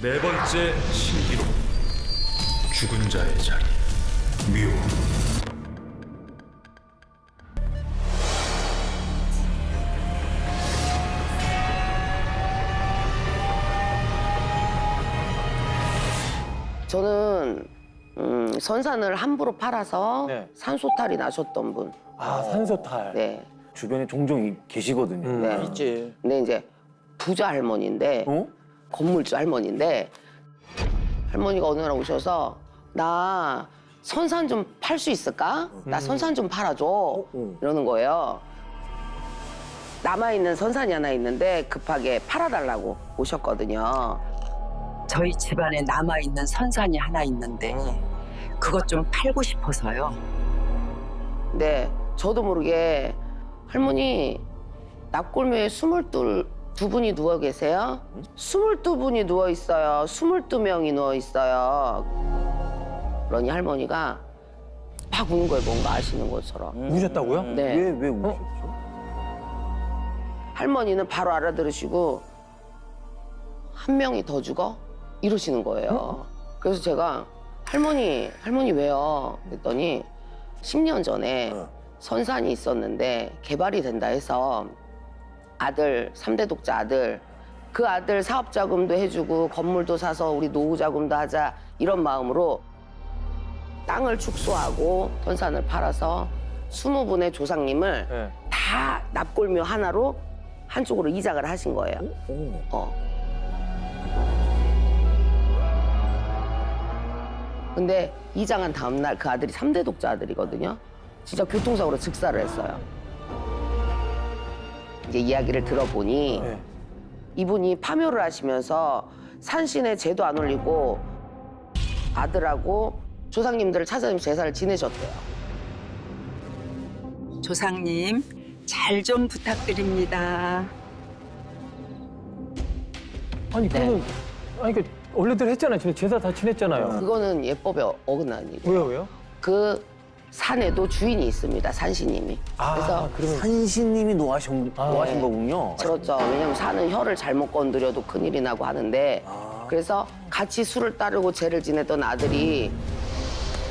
네 번째 신기록 죽은 자의 자리 묘 저는 음, 선산을 함부로 팔아서 네. 산소탈이 나셨던 분. 아 산소탈. 네. 주변에 종종 이- 계시거든요. 음. 네. 있지. 근데 이제 부자 할머니인데 어? 건물주 할머니인데 할머니가 어느 날 오셔서 나 선산 좀 팔 수 있을까? 나 선산 좀 팔아줘. 이러는 거예요. 남아있는 선산이 하나 있는데 급하게 팔아달라고 오셨거든요. 저희 집안에 남아있는 선산이 하나 있는데 그것 좀 팔고 싶어서요. 근데 저도 모르게 할머니 납골묘에 스물둘 두 분이 누워 계세요? 스물두 분이 누워 있어요. 스물두 명이 누워 있어요. 그러니 할머니가 막 우는 거예요. 뭔가 아시는 것처럼. 우셨다고요? 네. 왜, 왜 우셨죠? 할머니는 바로 알아들으시고 한 명이 더 죽어? 이러시는 거예요. 그래서 제가 할머니, 할머니 왜요? 그랬더니 10년 전에 선산이 있었는데 개발이 된다 해서 아들, 삼대 독자 아들 그 아들 사업 자금도 해주고 건물도 사서 우리 노후 자금도 하자 이런 마음으로 땅을 축소하고 선산을 팔아서 20분의 조상님을 네. 다 납골묘 하나로 한쪽으로 이작을 하신 거예요. 어. 근데 이장한 다음날 그 아들이 삼대 독자 아들이거든요. 진짜 교통사고로 즉사를 했어요. 이제 이야기를 들어보니 네. 이분이 파묘를 하시면서 산신에 제도 안 올리고 아들하고 조상님들을 찾아다니면서 제사를 지내셨대요. 조상님 잘 좀 부탁드립니다. 아니 그러면 아니 그 원래대로 했잖아요. 지금 제사 다 지냈잖아요. 그거는 예법에 어긋난 일이에요. 왜요 왜요? 그 산에도 주인이 있습니다. 산신님이. 아 그래서 산신님이 노하신, 아, 노하신 네. 거군요. 그렇죠. 왜냐면 산은 혀를 잘못 건드려도 큰일이 나고 하는데 그래서 같이 술을 따르고 죄를 지내던 아들이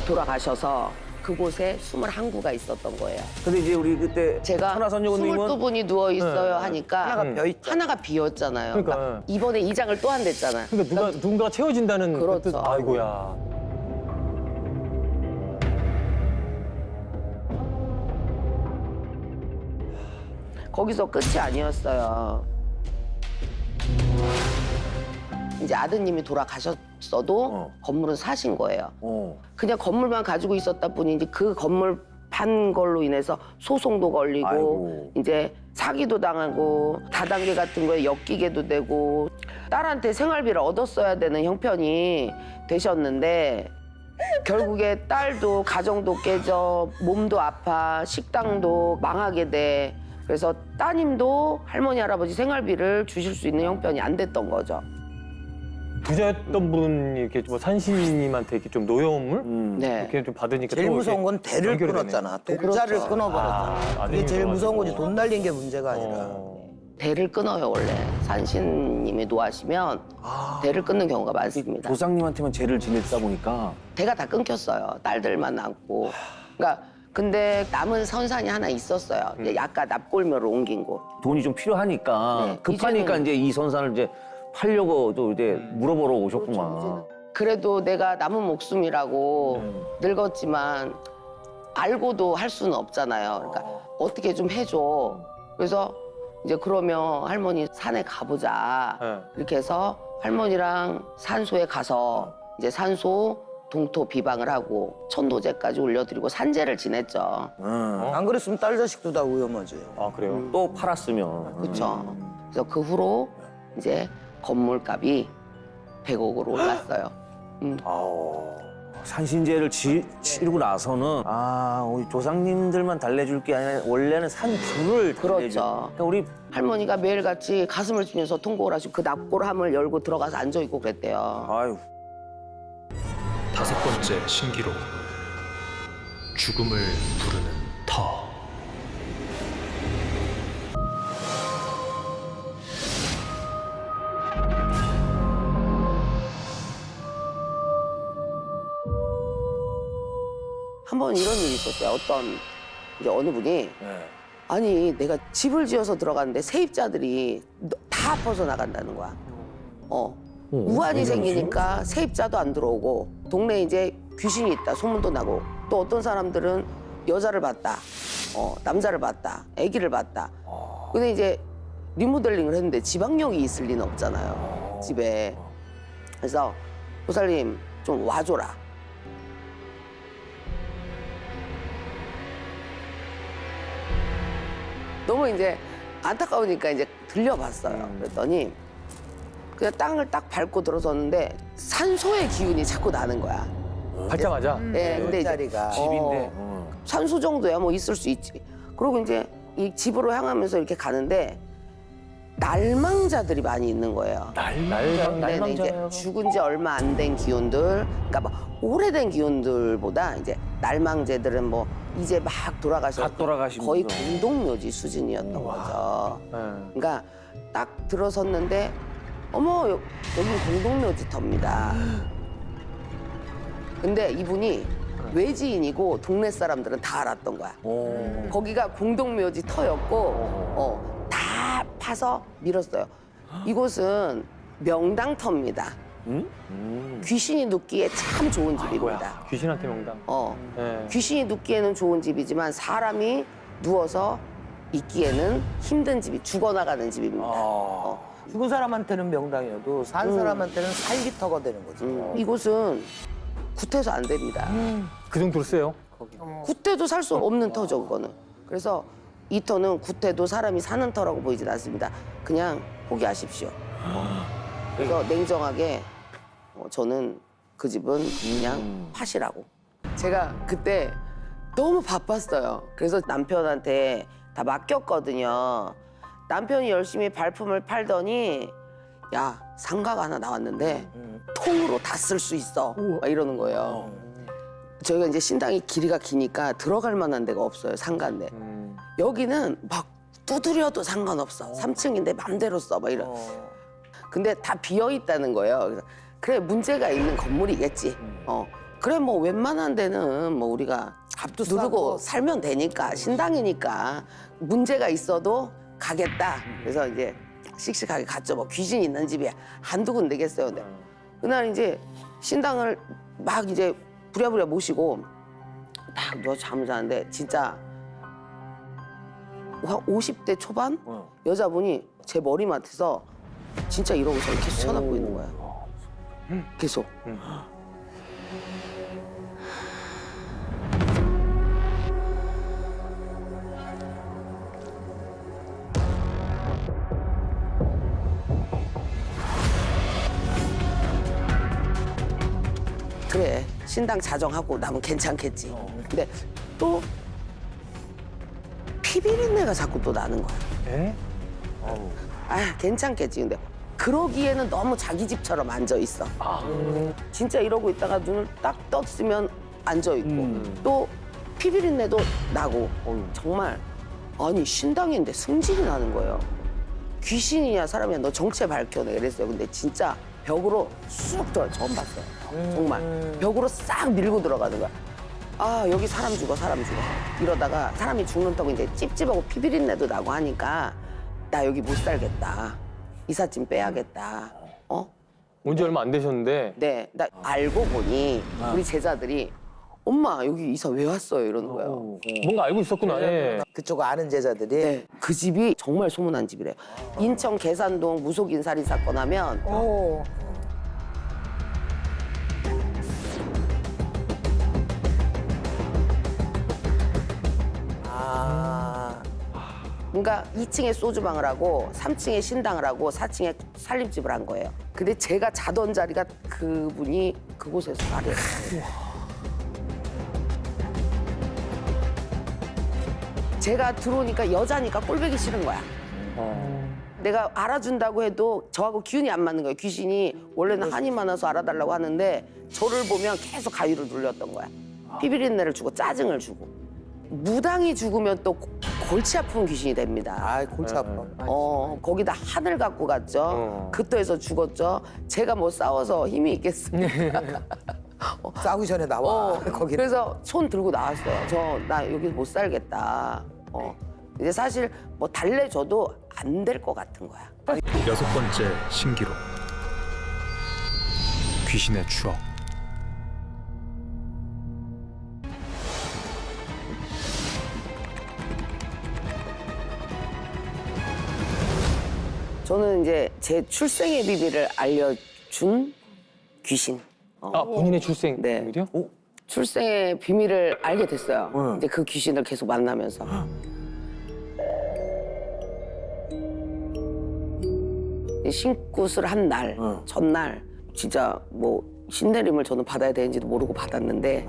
돌아가셔서 그곳에 21구가 있었던 거예요. 근데 이제 우리 그때 제가 천하선녀님은 22분이 누워 있어요 네. 하니까 하나가 음. 하나가 비었잖아요. 그러니까. 그러니까 이번에 이장을 또 한댔잖아요. 그러니까 누가 누군가가 채워진다는 그 그렇죠. 뜻. 아이고야. 거기서 끝이 아니었어요. 이제 아드님이 돌아가셨어도 어. 건물은 사신 거예요. 어. 그냥 건물만 가지고 있었다 뿐이지 그 건물 판 걸로 인해서 소송도 걸리고 아이고. 이제 사기도 당하고 다단계 같은 거에 엮이게도 되고 딸한테 생활비를 얻었어야 되는 형편이 되셨는데 결국에 딸도 가정도 깨져 몸도 아파 식당도 망하게 돼 그래서 따님도 할머니 할아버지 생활비를 주실 수 있는 형편이 안 됐던 거죠. 부자였던 분이 이렇게 뭐 산신님한테 이렇게 좀 노여움을 음. 네. 이렇게 좀 받으니까 제일 또 무서운 건 대를 연결이 되네. 끊었잖아. 그렇죠. 독자를 끊어버렸잖아. 아, 그게 아드님이 제일 무서운 거지. 돈 날린 게 문제가 아니라. 어. 대를 끊어요 원래 산신님이 노하시면 대를 끊는 경우가 많습니다. 조상님한테만 죄를 지냈다 보니까 대가 다 끊겼어요. 딸들만 남고. 그러니까 근데 남은 선산이 하나 있었어요. 음. 이제 약간 납골묘로 옮긴 곳. 돈이 좀 필요하니까 네, 급하니까 이제는- 이제 이 선산을 이제 팔려고 또 이제 음. 물어보러 그렇죠, 오셨구만. 그래도 내가 남은 목숨이라고 음. 늙었지만 알고도 할 수는 없잖아요. 그러니까 어떻게 좀 해줘. 그래서 이제 그러면 할머니 산에 가보자. 네. 이렇게 해서 할머니랑 산소에 가서 이제 산소 동토 비방을 하고 천도제까지 올려드리고 산제를 지냈죠. 응. 어? 안 그랬으면 딸 자식도 다 위험하지. 아 그래요? 또 팔았으면. 그렇죠. 그래서 그 후로 이제 건물값이 100억으로 올랐어요. 음. 아우. 산신제를 지, 치르고 나서는 아 우리 조상님들만 달래줄 게 아니라 원래는 산주를 그렇죠. 그러니까 우리 할머니가 매일같이 가슴을 치면서 통곡을 하시고 그 납골함을 열고 들어가서 앉아 있고 그랬대요. 아유 다섯 번째 신기록 죽음을 부르는 터 한 번 이런 일이 있었어요. 어떤 이제 어느 분이 네. 아니 내가 집을 지어서 들어갔는데 세입자들이 다 벗어나간다는 거야. 어 우환이 생기니까 세입자도 안 들어오고 동네에 이제 귀신이 있다 소문도 나고. 또 어떤 사람들은 여자를 봤다 어 남자를 봤다 아기를 봤다. 근데 이제 리모델링을 했는데 지방령이 있을 리는 없잖아요 집에. 그래서 보살님 좀 와줘라. 너무 이제 안타까우니까 이제 들려봤어요. 그랬더니 그냥 땅을 딱 밟고 들어섰는데 산소의 기운이 자꾸 나는 거야. 받자마자. 네, 근데 이제 자리가 집인데. 어, 산소 정도야 뭐 있을 수 있지. 그리고 이제 이 집으로 향하면서 이렇게 가는데 날망자들이 많이 있는 거예요. 날망 네네, 이제 날망자요. 죽은 지 얼마 안 된 기운들, 그러니까 뭐 오래된 기운들보다 이제 날망제들은 뭐 이제 막 돌아가셔서 갓 돌아가신 거의 분들. 공동묘지 수준이었던 거죠. 네. 그러니까 딱 들어섰는데 어머 여- 여기 공동묘지터입니다. 근데 이분이 외지인이고 동네 사람들은 다 알았던 거야. 오. 거기가 공동묘지터였고 어, 다 파서 밀었어요. 이곳은 명당터입니다. 음. 귀신이 눕기에 참 좋은 집입니다. 뭐야? 귀신한테 명당. 어, 네. 귀신이 눕기에는 좋은 집이지만 사람이 누워서 있기에는 힘든 집이 죽어나가는 집입니다. 아. 어. 죽은 사람한테는 명당이어도 산 사람한테는 살기터가 되는 거지. 음, 이곳은 구태서 안 됩니다. 그 정도로 세요? 구태도 살 수 없는 터죠, 그거는. 그래서 이 터는 구태도 사람이 사는 터라고 보이진 않습니다. 그냥 포기하십시오. 어. 그래서 냉정하게 어, 저는 그 집은 그냥 파시라고. 제가 그때 너무 바빴어요. 그래서 남편한테 다 맡겼거든요. 남편이 열심히 발품을 팔더니 야 상가가 하나 나왔는데 통으로 다 쓸 수 있어. 막 이러는 거예요. 저희가 이제 신당이 길이가 기니까 들어갈 만한 데가 없어요 상가인데. 음. 여기는 막 두드려도 상관없어. 3층인데 맘대로 써 막 이런. 근데 다 비어 있다는 거예요. 그래서 그래 문제가 있는 건물이겠지. 어. 그래 뭐 웬만한 데는 뭐 우리가 값도 누르고. 살면 되니까 신당이니까 문제가 있어도 가겠다. 그래서 이제 씩씩하게 갔죠. 뭐 귀신 있는 집이 한두 군데겠어요. 근데 그날 이제 신당을 막 이제 부랴부랴 모시고 딱 누워 잠을 자는데 진짜 한 50대 초반 어. 여자분이 제 머리맡에서 진짜 이러고 저를 계속 쳐다보고 있는 거예요. 계속. 그래. 신당 자정하고 나면 괜찮겠지. 근데 또 피비린내가 자꾸 또 나는 거야. 예? 아 괜찮겠지. 근데 그러기에는 너무 자기 집처럼 앉아 있어. 진짜 이러고 있다가 눈을 딱 떴으면 앉아 있고. 또 피비린내도 나고. 정말. 아니 신당인데 승질이 나는 거예요. 귀신이냐 사람이냐. 너 정체 밝혀 내가 그랬어요. 근데 진짜 벽으로 쑥 들어 처음 봤어요. 정말. 벽으로 싹 밀고 들어가는 거야. 아 여기 사람 죽어 사람 죽어. 이러다가 사람이 죽는 터고 이제 찝찝하고 피비린내도 나고 하니까 나 여기 못 살겠다. 이삿짐 빼야겠다. 어? 온지 얼마 안 되셨는데? 네, 나 알고 보니 우리 제자들이 엄마 여기 이사 왜 왔어요? 이러는 거예요. 뭔가 알고 있었구나. 예. 그쪽 아는 제자들이 네, 그 집이 정말 소문난 집이래요. 인천 계산동 무속 인 살인 사건 하면 오. 아. 그러니까 2층에 소주방을 하고 3층에 신당을 하고 4층에 살림집을 한 거예요. 근데 제가 자던 자리가 그분이 그곳에서 살이했어요. 제가 들어오니까 여자니까 꼴보기 싫은 거야. 내가 알아준다고 해도 저하고 기운이 안 맞는 거예요. 귀신이 원래는 한이 많아서 알아달라고 하는데 저를 보면 계속 가위를 눌렸던 거야. 피비린내를 주고 짜증을 주고. 무당이 죽으면 또 고- 골치 아픈 귀신이 됩니다. 아, 골치 아파. 어, 거기다 한을 갖고 갔죠. 어. 그터에서 죽었죠. 제가 뭐 싸워서 힘이 있겠습니까? 싸우기 전에 나와. 어, 거기. 그래서 손 들고 나왔어요. 저 나 여기 못 살겠다. 어. 이제 사실 뭐 달래줘도 안 될 것 같은 거야. 여섯 번째 신기록 귀신의 추억 저는 이제 제 출생의 비밀을 알려준 귀신. 어. 아 본인의 출생 네. 비밀이요? 출생의 비밀을 알게 됐어요. 네. 이제 그 귀신을 계속 만나면서. 이 신굿을 한 날, 네. 전날 진짜 뭐 신내림을 저는 받아야 되는지도 모르고 받았는데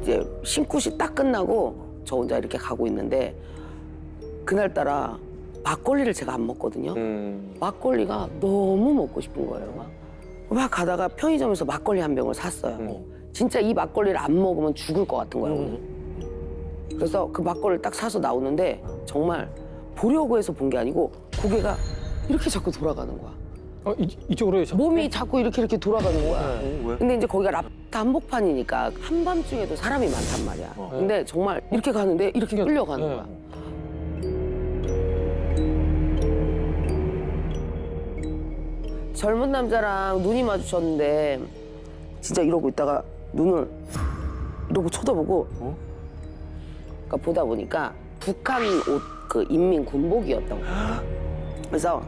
이제 신굿이 딱 끝나고 저 혼자 이렇게 가고 있는데 그날따라 막걸리를 제가 안 먹거든요. 음. 막걸리가 너무 먹고 싶은 거예요. 막, 막 가다가 편의점에서 막걸리 한 병을 샀어요. 음. 진짜 이 막걸리를 안 먹으면 죽을 것 같은 거예요. 오늘. 그래서 그 막걸리를 딱 사서 나오는데 정말 보려고 해서 본 게 아니고 고개가 이렇게 자꾸 돌아가는 거야. 어, 이, 이쪽으로 저- 몸이 자꾸 이렇게 이렇게 돌아가는 거야. 네. 왜? 근데 이제 거기가 랍스터 한복판이니까 한밤중에도 사람이 많단 말이야. 어. 근데 정말 이렇게 가는데 이렇게 끌려가는 네. 거야. 젊은 남자랑 눈이 마주쳤는데 진짜 이러고 있다가 눈을 이러고 쳐다보고 그러니까 보다 보니까 북한 옷 그 인민 군복이었던 거예요. 그래서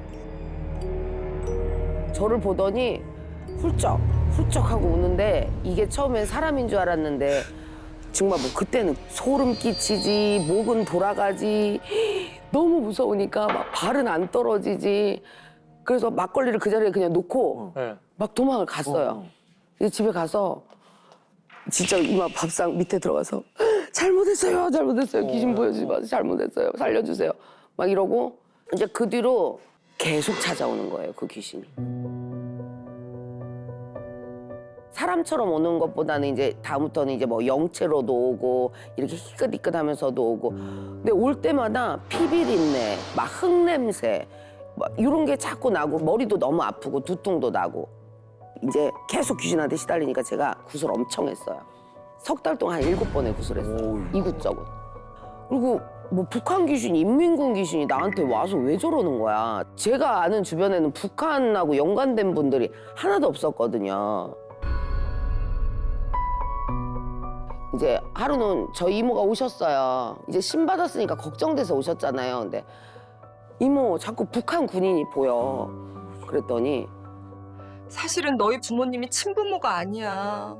저를 보더니 훌쩍 훌쩍 하고 우는데 이게 처음엔 사람인 줄 알았는데 정말 뭐 그때는 소름 끼치지 목은 돌아가지 너무 무서우니까 막 발은 안 떨어지지 그래서 막걸리를 그 자리에 그냥 놓고 네. 막 도망을 갔어요. 이제 집에 가서 진짜 이마 밥상 밑에 들어가서 잘못했어요, 잘못했어요. 귀신 보여주지 마세요. 잘못했어요. 살려주세요. 막 이러고 이제 그 뒤로 계속 찾아오는 거예요, 그 귀신이. 사람처럼 오는 것보다는 이제 다음부터는 이제 뭐 영체로도 오고 이렇게 희끗희끗하면서도 오고 근데 올 때마다 피비린내, 막 흙냄새 막 이런 게 자꾸 나고 머리도 너무 아프고 두통도 나고 이제 계속 귀신한테 시달리니까 제가 구슬 엄청 했어요. 석 달 동안 한 일곱 번의 구슬했어요. 이곳저곳. 그리고 뭐 북한 귀신, 인민군 귀신이 나한테 와서 왜 저러는 거야. 제가 아는 주변에는 북한하고 연관된 분들이 하나도 없었거든요. 이제 하루는 저희 이모가 오셨어요. 이제 신 받았으니까 걱정돼서 오셨잖아요. 근데 이모 자꾸 북한 군인이 보여. 그랬더니 사실은 너희 부모님이 친부모가 아니야.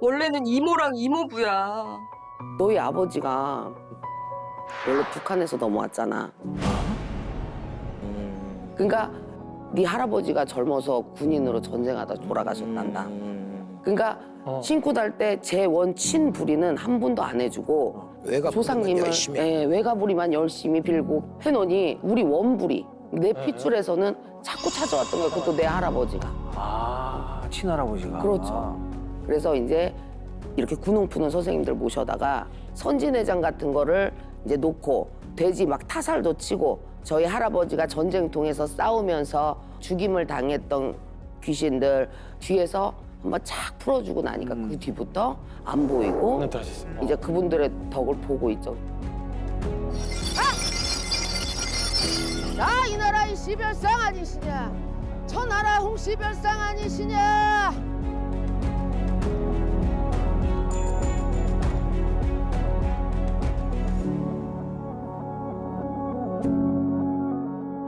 원래는 이모랑 이모부야. 너희 아버지가 원래 북한에서 넘어왔잖아. 그러니까 네 할아버지가 젊어서 군인으로 전쟁하다 돌아가셨단다. 그러니까 어. 신고 달때 제 원 친 부리는 한 분도 안 해주고 외가 조상님은 열심히. 예, 외가부리만 열심히 빌고 해놓으니 우리 원부리 내 네. 핏줄에서는 자꾸 찾아왔던 거야. 그것도 내 할아버지가. 아 친할아버지가. 그렇죠. 그래서 이제 이렇게 군웅 푸는 선생님들 모셔다가 선진회장 같은 거를 이제 놓고 돼지 막 타살도 치고 저희 할아버지가 전쟁통에서 싸우면서 죽임을 당했던 귀신들 뒤에서 한번 착 풀어주고 나니까 그 뒤부터 안 보이고 나타나셨어요. 이제 그분들의 덕을 보고 있죠. 자, 이 나라의 시별상 아니시냐? 저 나라 홍시별상 아니시냐?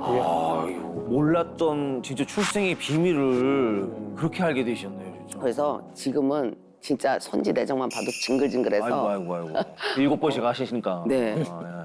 아, 몰랐던 진짜 출생의 비밀을 그렇게 알게 되셨네요, 진짜. 그래서 지금은 진짜 선지 내장만 봐도 징글징글해서 아이고 아이고 아이고. 일곱 번씩 하시니까. 네. 아, 야.